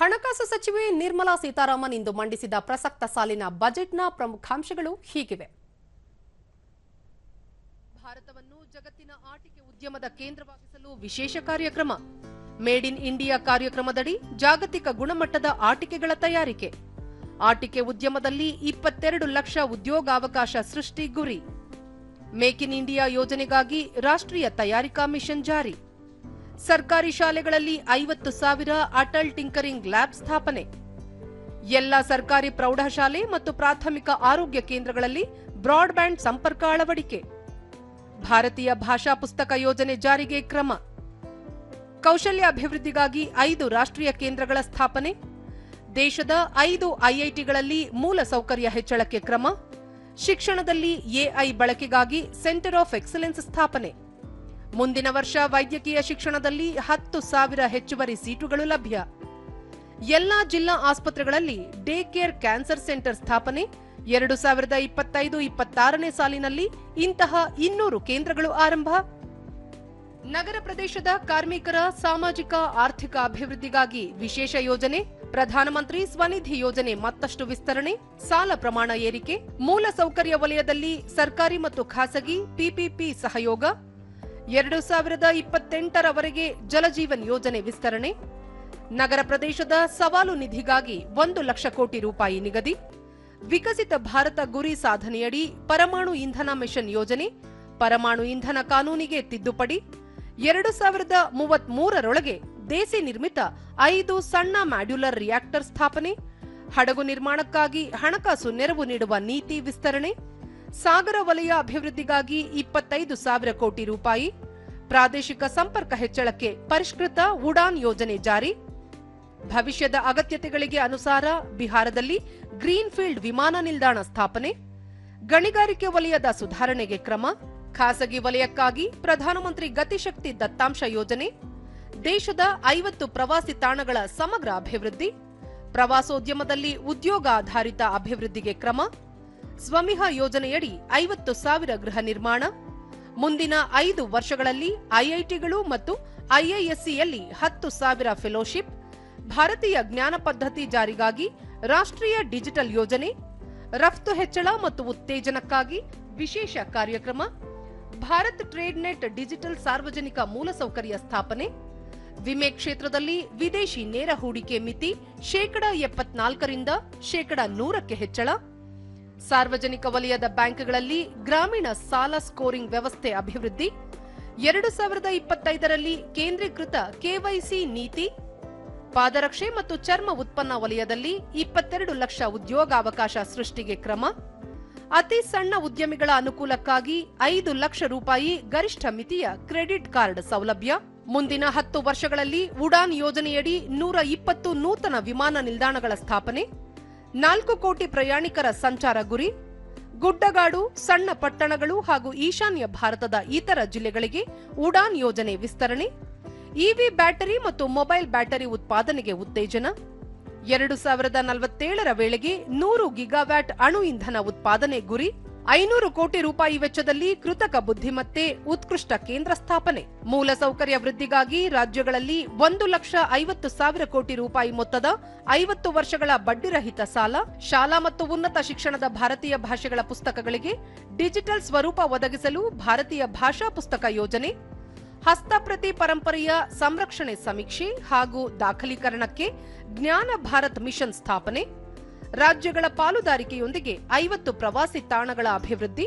ಹಣಕಾಸು ಸಚಿವೆ ನಿರ್ಮಲಾ ಸೀತಾರಾಮನ್ ಇಂದು ಮಂಡಿಸಿದ ಪ್ರಸಕ್ತ ಸಾಲಿನ ಬಜೆಟ್ನ ಪ್ರಮುಖಾಂಶಗಳು ಹೀಗಿವೆ. ಭಾರತವನ್ನು ಜಗತ್ತಿನ ಆಟಿಕೆ ಉದ್ಯಮದ ಕೇಂದ್ರವಾಗಿಸಲು ವಿಶೇಷ ಕಾರ್ಯಕ್ರಮ. ಮೇಡ್ ಇನ್ ಇಂಡಿಯಾ ಕಾರ್ಯಕ್ರಮದಡಿ ಜಾಗತಿಕ ಗುಣಮಟ್ಟದ ಆಟಿಕೆಗಳ ತಯಾರಿಕೆ. ಆಟಿಕೆ ಉದ್ಯಮದಲ್ಲಿ ಇಪ್ಪತ್ತೆರಡು ಲಕ್ಷ ಉದ್ಯೋಗಾವಕಾಶ ಸೃಷ್ಟಿ ಗುರಿ. ಮೇಕ್ ಇನ್ ಇಂಡಿಯಾ ಯೋಜನೆಗಾಗಿ ರಾಷ್ಟ್ರೀಯ ತಯಾರಿಕಾ ಮಿಷನ್ ಜಾರಿ. ಸರ್ಕಾರಿ ಶಾಲೆಗಳಲ್ಲಿ ಐವತ್ತು ಸಾವಿರ ಅಟಲ್ ಟಿಂಕರಿಂಗ್ ಲ್ಯಾಬ್ ಸ್ಥಾಪನೆ. ಎಲ್ಲ ಸರ್ಕಾರಿ ಪ್ರೌಢಶಾಲೆ ಮತ್ತು ಪ್ರಾಥಮಿಕ ಆರೋಗ್ಯ ಕೇಂದ್ರಗಳಲ್ಲಿ ಬ್ರಾಡ್ಬ್ಯಾಂಡ್ ಸಂಪರ್ಕ ಅಳವಡಿಕೆ. ಭಾರತೀಯ ಭಾಷಾ ಪುಸ್ತಕ ಯೋಜನೆ ಜಾರಿಗೆ ಕ್ರಮ. ಕೌಶಲ್ಯ ಅಭಿವೃದ್ಧಿಗಾಗಿ ಐದು ರಾಷ್ಟ್ರೀಯ ಕೇಂದ್ರಗಳ ಸ್ಥಾಪನೆ. ದೇಶದ ಐದು ಐಐಟಿಗಳಲ್ಲಿ ಮೂಲಸೌಕರ್ಯ ಹೆಚ್ಚಳಕ್ಕೆ ಕ್ರಮ. ಶಿಕ್ಷಣದಲ್ಲಿ ಎಐ ಬಳಕೆಗಾಗಿ ಸೆಂಟರ್ ಆಫ್ ಎಕ್ಸಲೆನ್ಸ್ ಸ್ಥಾಪನೆ. ಮುಂದಿನ ವರ್ಷ ವೈದ್ಯಕೀಯ ಶಿಕ್ಷಣದಲ್ಲಿ ಹತ್ತು ಸಾವಿರ ಹೆಚ್ಚುವರಿ ಸೀಟುಗಳು ಲಭ್ಯ. ಎಲ್ಲಾ ಜಿಲ್ಲಾ ಆಸ್ಪತ್ರೆಗಳಲ್ಲಿ ಡೇ ಕೇರ್ ಕ್ಯಾನ್ಸರ್ ಸೆಂಟರ್ ಸ್ಥಾಪನೆ. ಎರಡು ಸಾವಿರದ ಇಪ್ಪತ್ತೈದು ಇಪ್ಪತ್ತಾರನೇ ಸಾಲಿನಲ್ಲಿ ಇಂತಹ ಇನ್ನೂರು ಕೇಂದ್ರಗಳು ಆರಂಭ. ನಗರ ಪ್ರದೇಶದ ಕಾರ್ಮಿಕರ ಸಾಮಾಜಿಕ, ಆರ್ಥಿಕ ಅಭಿವೃದ್ಧಿಗಾಗಿ ವಿಶೇಷ ಯೋಜನೆ, ಪ್ರಧಾನಮಂತ್ರಿ ಸ್ವನಿಧಿ ಯೋಜನೆ ಮತ್ತಷ್ಟು ವಿಸ್ತರಣೆ, ಸಾಲ ಪ್ರಮಾಣ ಏರಿಕೆ ಮೂಲಸೌಕರ್ಯ ವಲಯದಲ್ಲಿ ಸರ್ಕಾರಿ ಮತ್ತು ಖಾಸಗಿ, ಪಿಪಿಪಿ ಸಹಯೋಗ ಎರಡು ಸಾವಿರದ ಇಪ್ಪತ್ತೆಂಟರವರೆಗೆ ಜಲಜೀವನ್ ಯೋಜನೆ ವಿಸ್ತರಣೆ. ನಗರ ಪ್ರದೇಶದ ಸವಾಲು ನಿಧಿಗಾಗಿ ಒಂದು ಲಕ್ಷ ಕೋಟಿ ರೂಪಾಯಿ ನಿಗದಿ. ವಿಕಸಿತ ಭಾರತ ಗುರಿ ಸಾಧನೆಯಡಿ ಪರಮಾಣು ಇಂಧನ ಮಿಷನ್ ಯೋಜನೆ, ಪರಮಾಣು ಇಂಧನ ಕಾನೂನಿಗೆ ತಿದ್ದುಪಡಿ. ಎರಡು ಸಾವಿರದ ಮೂವತ್ಮೂರರೊಳಗೆ ದೇಸಿ ನಿರ್ಮಿತ ಐದು ಸಣ್ಣ ಮ್ಯಾಡ್ಯುಲರ್ ರಿಯಾಕ್ಟರ್ ಸ್ಥಾಪನೆ. ಹಡಗು ನಿರ್ಮಾಣಕ್ಕಾಗಿ ಹಣಕಾಸು ನೆರವು ನೀಡುವ ನೀತಿ ವಿಸ್ತರಣೆ. ಸಾಗರ ವಲಯ ಅಭಿವೃದ್ಧಿಗಾಗಿ ಇಪ್ಪತ್ತೈದು ಸಾವಿರ ಕೋಟಿ ರೂಪಾಯಿ. ಪ್ರಾದೇಶಿಕ ಸಂಪರ್ಕ ಹೆಚ್ಚಳಕ್ಕೆ ಪರಿಷ್ಕೃತ ಉಡಾನ್ ಯೋಜನೆ ಜಾರಿ. ಭವಿಷ್ಯದ ಅಗತ್ಯತೆಗಳಿಗೆ ಅನುಸಾರ ಬಿಹಾರದಲ್ಲಿ ಗ್ರೀನ್ಫೀಲ್ಡ್ ವಿಮಾನ ನಿಲ್ದಾಣ ಸ್ಥಾಪನೆ. ಗಣಿಗಾರಿಕೆ ವಲಯದ ಸುಧಾರಣೆಗೆ ಕ್ರಮ. ಖಾಸಗಿ ವಲಯಕ್ಕಾಗಿ ಪ್ರಧಾನಮಂತ್ರಿ ಗತಿಶಕ್ತಿ ದತ್ತಾಂಶ ಯೋಜನೆ. ದೇಶದ ಐವತ್ತು ಪ್ರವಾಸಿ ತಾಣಗಳ ಸಮಗ್ರ ಅಭಿವೃದ್ಧಿ. ಪ್ರವಾಸೋದ್ಯಮದಲ್ಲಿ ಉದ್ಯೋಗ ಆಧಾರಿತ ಅಭಿವೃದ್ಧಿಗೆ ಕ್ರಮ. ಸ್ವಮಿಹ ಯೋಜನೆಯಡಿ ಐವತ್ತು ಸಾವಿರ ಗೃಹ ನಿರ್ಮಾಣ. ಮುಂದಿನ ಐದು ವರ್ಷಗಳಲ್ಲಿ ಐಐಟಿಗಳು ಮತ್ತು ಐಐಎಸ್ಸಿಯಲ್ಲಿ ಹತ್ತು ಸಾವಿರ ಫೆಲೋಶಿಪ್. ಭಾರತೀಯ ಜ್ಞಾನ ಪದ್ಧತಿ ಜಾರಿಗಾಗಿ ರಾಷ್ಟ್ರೀಯ ಡಿಜಿಟಲ್ ಯೋಜನೆ. ರಫ್ತು ಹೆಚ್ಚಳ ಮತ್ತು ಉತ್ತೇಜನಕ್ಕಾಗಿ ವಿಶೇಷ ಕಾರ್ಯಕ್ರಮ. ಭಾರತ್ ಟ್ರೇಡ್ ನೆಟ್ ಡಿಜಿಟಲ್ ಸಾರ್ವಜನಿಕ ಮೂಲಸೌಕರ್ಯ ಸ್ಥಾಪನೆ. ವಿಮೆ ಕ್ಷೇತ್ರದಲ್ಲಿ ವಿದೇಶಿ ನೇರ ಹೂಡಿಕೆ ಮಿತಿ ಶೇಕಡ ಎಪ್ಪತ್ನಾಲ್ಕರಿಂದ ಶೇಕಡ ನೂರಕ್ಕೆ ಹೆಚ್ಚಳ. ಸಾರ್ವಜನಿಕ ವಲಯದ ಬ್ಯಾಂಕ್ಗಳಲ್ಲಿ ಗ್ರಾಮೀಣ ಸಾಲ ಸ್ಕೋರಿಂಗ್ ವ್ಯವಸ್ಥೆ ಅಭಿವೃದ್ಧಿ, ಎರಡು ಸಾವಿರದ ಇಪ್ಪತ್ತೈದರಲ್ಲಿ ಕೇಂದ್ರೀಕೃತ ಕೆವೈಸಿ ನೀತಿ, ಪಾದರಕ್ಷೆ ಮತ್ತು ಚರ್ಮ ಉತ್ಪನ್ನ ವಲಯದಲ್ಲಿ ಇಪ್ಪತ್ತೆರಡು ಲಕ್ಷ ಉದ್ಯೋಗಾವಕಾಶ ಸೃಷ್ಟಿಗೆ ಕ್ರಮ, ಅತಿ ಸಣ್ಣ ಉದ್ಯಮಿಗಳ ಅನುಕೂಲಕ್ಕಾಗಿ ಐದು ಲಕ್ಷ ರೂಪಾಯಿ ಗರಿಷ್ಠ ಮಿತಿಯ ಕ್ರೆಡಿಟ್ ಕಾರ್ಡ್ ಸೌಲಭ್ಯ. ಮುಂದಿನ ಹತ್ತು ವರ್ಷಗಳಲ್ಲಿ ಉಡಾನ್ ಯೋಜನೆಯಡಿ ನೂರ ಇಪ್ಪತ್ತು ನೂತನ ವಿಮಾನ ನಿಲ್ದಾಣಗಳ ಸ್ಥಾಪನೆ ನಾಲ್ಕು ಕೋಟಿ ಪ್ರಯಾಣಿಕರ ಸಂಚಾರ ಗುರಿ, ಗುಡ್ಡಗಾಡು, ಸಣ್ಣ ಪಟ್ಟಣಗಳು ಹಾಗೂ ಈಶಾನ್ಯ ಭಾರತದ ಇತರ ಜಿಲ್ಲೆಗಳಿಗೆ ಉಡಾನ್ ಯೋಜನೆ ವಿಸ್ತರಣೆ, ಇವಿ ಬ್ಯಾಟರಿ ಮತ್ತು ಮೊಬೈಲ್ ಬ್ಯಾಟರಿ ಉತ್ಪಾದನೆಗೆ ಉತ್ತೇಜನ, ಎರಡು ಸಾವಿರದ ನಲವತ್ತೇಳರ ವೇಳೆಗೆ ನೂರು ಗಿಗಾವ್ಯಾಟ್ ಅಣು ಇಂಧನ ಉತ್ಪಾದನೆ ಗುರಿ ಐನೂರು ಕೋಟಿ ರೂಪಾಯಿ ವೆಚ್ಚದಲ್ಲಿ ಕೃತಕ ಬುದ್ಧಿಮತ್ತೆ, ಉತ್ಕೃಷ್ಟ ಕೇಂದ್ರ ಸ್ಥಾಪನೆ. ಮೂಲಸೌಕರ್ಯ ವೃದ್ಧಿಗಾಗಿ ರಾಜ್ಯಗಳಲ್ಲಿ ಒಂದು ಲಕ್ಷ ಐವತ್ತು ಸಾವಿರ ಕೋಟಿ ರೂಪಾಯಿ ಮೊತ್ತದ ಐವತ್ತು ವರ್ಷಗಳ ಬಡ್ಡಿರಹಿತ ಸಾಲ, ಶಾಲಾ ಮತ್ತು ಉನ್ನತ ಶಿಕ್ಷಣದ ಭಾರತೀಯ ಭಾಷೆಗಳ ಪುಸ್ತಕಗಳಿಗೆ ಡಿಜಿಟಲ್ ಸ್ವರೂಪ ಒದಗಿಸಲು ಭಾರತೀಯ ಭಾಷಾ ಪುಸ್ತಕ ಯೋಜನೆ ಹಸ್ತಪ್ರತಿ ಪರಂಪರೆಯ ಸಂರಕ್ಷಣೆ ಸಮೀಕ್ಷೆ ಹಾಗೂ ದಾಖಲೀಕರಣಕ್ಕೆ ಜ್ಞಾನ ಭಾರತ್ ಮಿಷನ್ ಸ್ಥಾಪನೆ ರಾಜ್ಯಗಳ ಪಾಲುದಾರಿಕೆಯೊಂದಿಗೆ ಐವತ್ತು ಪ್ರವಾಸಿ ತಾಣಗಳ ಅಭಿವೃದ್ಧಿ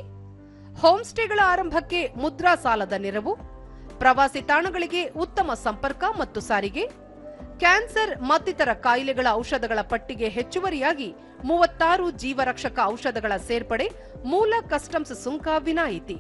ಹೋಂಸ್ಟೇಗಳ ಆರಂಭಕ್ಕೆ ಮುದ್ರಾ ಸಾಲದ ನೆರವು, ಪ್ರವಾಸಿ ತಾಣಗಳಿಗೆ ಉತ್ತಮ ಸಂಪರ್ಕ ಮತ್ತು ಸಾರಿಗೆ, ಕ್ಯಾನ್ಸರ್ ಮತ್ತಿತರ ಕಾಯಿಲೆಗಳ ಔಷಧಗಳ ಪಟ್ಟಿಗೆ ಹೆಚ್ಚುವರಿಯಾಗಿ ಮೂವತ್ತಾರು ಜೀವರಕ್ಷಕ ಔಷಧಗಳ ಸೇರ್ಪಡೆ, ಮೂಲ ಕಸ್ಟಮ್ಸ್ ಸುಂಕ ವಿನಾಯಿತಿ.